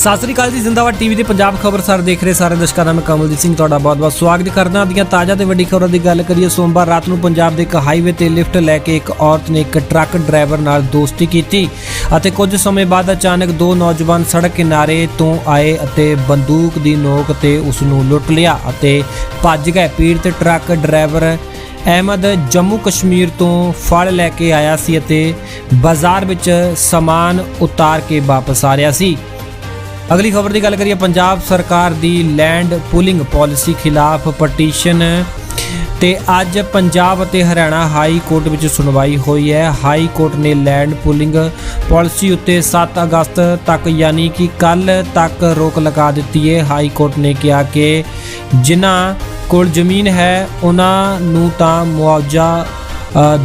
ਸਤਿ ਸ੍ਰੀ ਅਕਾਲ ਜੀ, ਜ਼ਿੰਦਾਬਾਦ ਟੀਵੀ ਦੇ ਪੰਜਾਬ ਖਬਰਸਾਰ ਦੇਖ ਰਹੇ ਸਾਰੇ ਦਰਸ਼ਕਾਂ ਦਾ, ਮੈਂ ਕਮਲਜੀਤ ਸਿੰਘ ਤੁਹਾਡਾ ਬਹੁਤ-ਬਹੁਤ ਸਵਾਗਤ ਕਰਦਾ ਦੀਆਂ ਤਾਜ਼ਾ ਤੇ ਵੱਡੀ ਖਬਰਾਂ ਦੀ ਗੱਲ ਕਰੀਏ, ਸੋਮਵਾਰ ਰਾਤ ਨੂੰ ਪੰਜਾਬ ਦੇ ਇੱਕ ਹਾਈਵੇ ਤੇ ਲਿਫਟ ਲੈ ਕੇ ਇੱਕ ਔਰਤ ਨੇ ਇੱਕ ਟਰੱਕ ਡਰਾਈਵਰ ਨਾਲ ਦੋਸਤੀ ਕੀਤੀ ਅਤੇ ਕੁਝ ਸਮੇਂ ਬਾਅਦ ਅਚਾਨਕ ਦੋ ਨੌਜਵਾਨ ਸੜਕ ਕਿਨਾਰੇ ਤੋਂ ਆਏ ਅਤੇ ਬੰਦੂਕ ਦੀ ਨੋਕ ਤੇ ਉਸ ਨੂੰ ਲੁੱਟ ਲਿਆ ਅਤੇ ਭੱਜ ਗਏ। ਪੀੜਤ ਟਰੱਕ ਡਰਾਈਵਰ ਅਹਿਮਦ ਜੰਮੂ ਕਸ਼ਮੀਰ ਤੋਂ ਫਲ ਲੈ ਕੇ ਆਇਆ ਸੀ ਅਤੇ ਬਾਜ਼ਾਰ ਵਿੱਚ ਸਮਾਨ ਉਤਾਰ ਕੇ ਵਾਪਸ ਆ ਰਿਹਾ ਸੀ। ਅਗਲੀ ਖਬਰ ਦੀ ਗੱਲ ਕਰੀਏ, ਪੰਜਾਬ ਸਰਕਾਰ ਦੀ ਲੈਂਡ ਪੂਲਿੰਗ ਪਾਲਿਸੀ ਖਿਲਾਫ ਪਟੀਸ਼ਨ ਤੇ ਅੱਜ ਪੰਜਾਬ ਅਤੇ ਹਰਿਆਣਾ ਹਾਈ ਕੋਰਟ ਵਿੱਚ ਸੁਣਵਾਈ ਹੋਈ ਹੈ। ਹਾਈ ਕੋਰਟ ਨੇ ਲੈਂਡ ਪੂਲਿੰਗ ਪਾਲਿਸੀ ਉੱਤੇ 7 ਅਗਸਤ ਤੱਕ, ਯਾਨੀ ਕਿ ਕੱਲ ਤੱਕ ਰੋਕ ਲਗਾ ਦਿੱਤੀ ਹੈ। ਹਾਈ ਕੋਰਟ ਨੇ ਕਿਹਾ ਕਿ ਜਿਨ੍ਹਾਂ ਕੋਲ ਜ਼ਮੀਨ ਹੈ, ਉਹਨਾਂ ਨੂੰ ਤਾਂ ਮੁਆਵਜ਼ਾ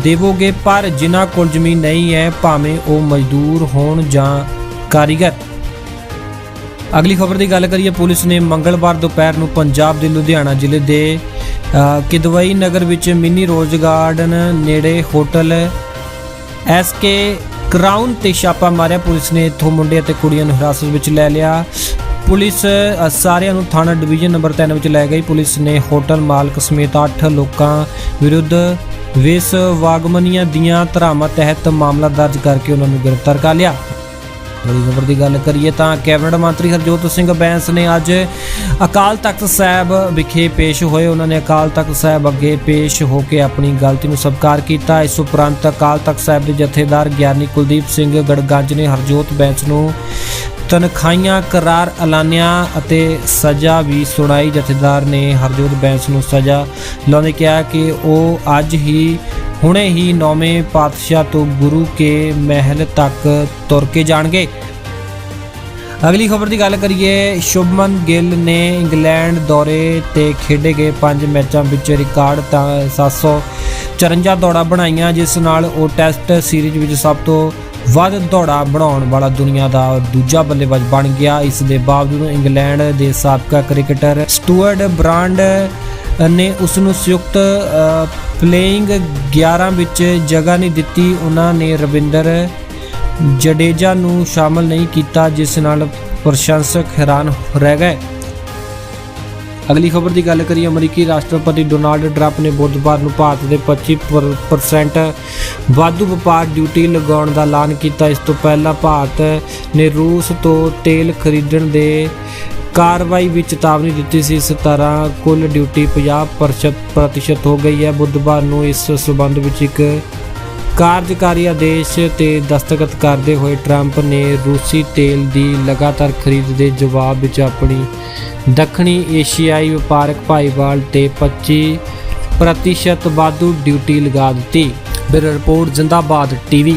ਦੇਵੋਗੇ, ਪਰ ਜਿਨ੍ਹਾਂ ਕੋਲ ਜ਼ਮੀਨ ਨਹੀਂ ਹੈ, ਭਾਵੇਂ ਉਹ ਮਜ਼ਦੂਰ ਹੋਣ ਜਾਂ ਕਾਰੀਗਰ। ਅਗਲੀ ਖਬਰ ਦੀ ਗੱਲ ਕਰੀਏ, ਪੁਲਿਸ ਨੇ ਮੰਗਲਵਾਰ ਦੁਪਹਿਰ ਨੂੰ ਪੰਜਾਬ ਦੇ ਲੁਧਿਆਣਾ ਜ਼ਿਲ੍ਹੇ ਦੇ ਕਿਦਵਈ ਨਗਰ ਵਿੱਚ ਮਿੰਨੀ ਰੋਜ਼ ਗਾਰਡਨ ਨੇੜੇ ਹੋਟਲ ਐਸਕੇ ਕਰਾਊਨ ਤੇ ਛਾਪਾ ਮਾਰਿਆ। ਪੁਲਿਸ ਨੇ ਇੱਥੋਂ ਮੁੰਡੇ ਅਤੇ ਕੁੜੀਆਂ ਨੂੰ ਹਿਰਾਸਤ ਵਿੱਚ ਲੈ ਲਿਆ। ਪੁਲਿਸ ਸਾਰਿਆਂ ਨੂੰ ਥਾਣਾ ਡਿਵੀਜ਼ਨ ਨੰਬਰ 3 ਵਿੱਚ ਲੈ ਗਈ। ਪੁਲਿਸ ਨੇ ਹੋਟਲ ਮਾਲਕ ਸਮੇਤ 8 ਲੋਕਾਂ ਵਿਰੁੱਧ ਵਿਸ ਵਾਗਮਨੀਆਂ ਦੀਆਂ ਧਾਰਾਵਾਂ ਤਹਿਤ ਮਾਮਲਾ ਦਰਜ ਕਰਕੇ ਉਹਨਾਂ ਨੂੰ ਗ੍ਰਿਫਤਾਰ ਕਰ ਲਿਆ। ਬੜੀ ਖਬਰ ਦੀ ਗੱਲ ਕਰੀਏ ਤਾਂ ਕੈਬਨਿਟ ਮੰਤਰੀ ਹਰਜੋਤ ਸਿੰਘ ਬੈਂਸ ਨੇ ਅੱਜ ਅਕਾਲ ਤਖਤ ਸਾਹਿਬ ਵਿਖੇ ਪੇਸ਼ ਹੋਏ। ਉਹਨਾਂ ਨੇ ਅਕਾਲ ਤਖਤ ਸਾਹਿਬ ਅੱਗੇ ਪੇਸ਼ ਹੋ ਕੇ ਆਪਣੀ ਗਲਤੀ ਨੂੰ ਸਵੀਕਾਰ ਕੀਤਾ। ਇਸ ਉਪਰੰਤ ਅਕਾਲ ਤਖਤ ਸਾਹਿਬ ਦੇ ਜਥੇਦਾਰ ਗਿਆਨੀ ਕੁਲਦੀਪ ਸਿੰਘ ਗੜਗੰਜ ਨੇ ਹਰਜੋਤ ਬੈਂਸ ਨੂੰ ਤਨਖਾਹੀਆਂ ਕਰਾਰ ਐਲਾਨਿਆ ਅਤੇ ਸਜ਼ਾ ਵੀ ਸੁਣਾਈ। ਜਥੇਦਾਰ ਨੇ ਹਰਜੋਤ ਬੈਂਸ ਨੂੰ ਸਜ਼ਾ ਲਾਉਂਦੇ ਕਿਹਾ ਕਿ ਉਹ ਅੱਜ ਹੀ ਹੁਣੇ ਹੀ ਨੌਵੇਂ ਪਾਤਸ਼ਾਹ ਤੋਂ ਗੁਰੂ ਕੇ ਮਹਿਲ ਤੱਕ ਤੁਰ ਕੇ ਜਾਣਗੇ। ਅਗਲੀ ਖਬਰ ਦੀ ਗੱਲ ਕਰੀਏ, ਸ਼ੁਭਮਨ ਗਿੱਲ ਨੇ ਇੰਗਲੈਂਡ ਦੌਰੇ ਤੇ ਖੇਡੇ ਗਏ 5 ਮੈਚਾਂ ਵਿੱਚ ਰਿਕਾਰਡ ਤਾਂ 754 ਦੌੜਾਂ ਬਣਾਈਆਂ, ਜਿਸ ਨਾਲ ਉਹ ਟੈਸਟ ਸੀਰੀਜ਼ ਵਿੱਚ ਸਭ ਤੋਂ ਵੱਧ ਦੌੜਾ ਬਣਾਉਣ ਵਾਲਾ ਦੁਨੀਆ ਦਾ ਦੂਜਾ ਬੱਲੇਬਾਜ਼ ਬਣ ਗਿਆ। ਇਸ ਦੇ ਬਾਵਜੂਦ ਇੰਗਲੈਂਡ ਦੇ ਸਾਬਕਾ ਕ੍ਰਿਕਟਰ ਸਟੂਅਰਡ ਬ੍ਰਾਂਡ ਨੇ ਉਸ ਨੂੰ ਸੰਯੁਕਤ ਪਲੇਇੰਗ 11 ਵਿੱਚ ਜਗ੍ਹਾ ਨਹੀਂ ਦਿੱਤੀ। ਉਹਨਾਂ ਨੇ ਰਵਿੰਦਰ ਜਡੇਜਾ ਨੂੰ ਸ਼ਾਮਲ ਨਹੀਂ ਕੀਤਾ, ਜਿਸ ਨਾਲ ਪ੍ਰਸ਼ੰਸਕ ਹੈਰਾਨ ਰਹਿ ਗਏ। ਅਗਲੀ ਖਬਰ ਦੀ ਗੱਲ ਕਰੀਏ, ਅਮਰੀਕੀ ਰਾਸ਼ਟਰਪਤੀ ਡੋਨਾਲਡ ਟਰੰਪ ਨੇ ਬੁੱਧਵਾਰ ਨੂੰ ਭਾਰਤ ਦੇ 25% ਵਾਧੂ ਵਪਾਰ ਡਿਊਟੀ ਲਗਾਉਣ ਦਾ ਐਲਾਨ ਕੀਤਾ। ਇਸ ਤੋਂ ਪਹਿਲਾਂ ਭਾਰਤ ਨੇ ਰੂਸ ਤੋਂ ਤੇਲ ਖਰੀਦਣ ਦੇ ਕਾਰਵਾਈ ਵਿੱਚ ਚੇਤਾਵਨੀ ਦਿੱਤੀ ਸੀ। ਇਸ ਤਰ੍ਹਾਂ ਕੁੱਲ ਡਿਊਟੀ 50% ਪ੍ਰਤੀਸ਼ਤ ਹੋ ਗਈ ਹੈ। ਬੁੱਧਵਾਰ ਨੂੰ ਇਸ ਸਬੰਧ ਵਿੱਚ ਇੱਕ ਕਾਰਜਕਾਰੀ ਆਦੇਸ਼ ਤੇ ਦਸਤਖਤ ਕਰਦੇ ਹੋਏ ਟਰੰਪ ਨੇ ਰੂਸੀ ਤੇਲ ਦੀ ਲਗਾਤਾਰ ਖਰੀਦ ਦੇ ਜਵਾਬ ਵਿੱਚ ਆਪਣੀ ਦੱਖਣੀ ਏਸ਼ੀਆਈ ਵਪਾਰਕ ਭਾਈਵਾਲ ਤੇ 25 ਪ੍ਰਤੀਸ਼ਤ ਵਾਧੂ ਡਿਊਟੀ ਲਗਾ ਦਿੱਤੀ। Bureau report, Zindabad TV.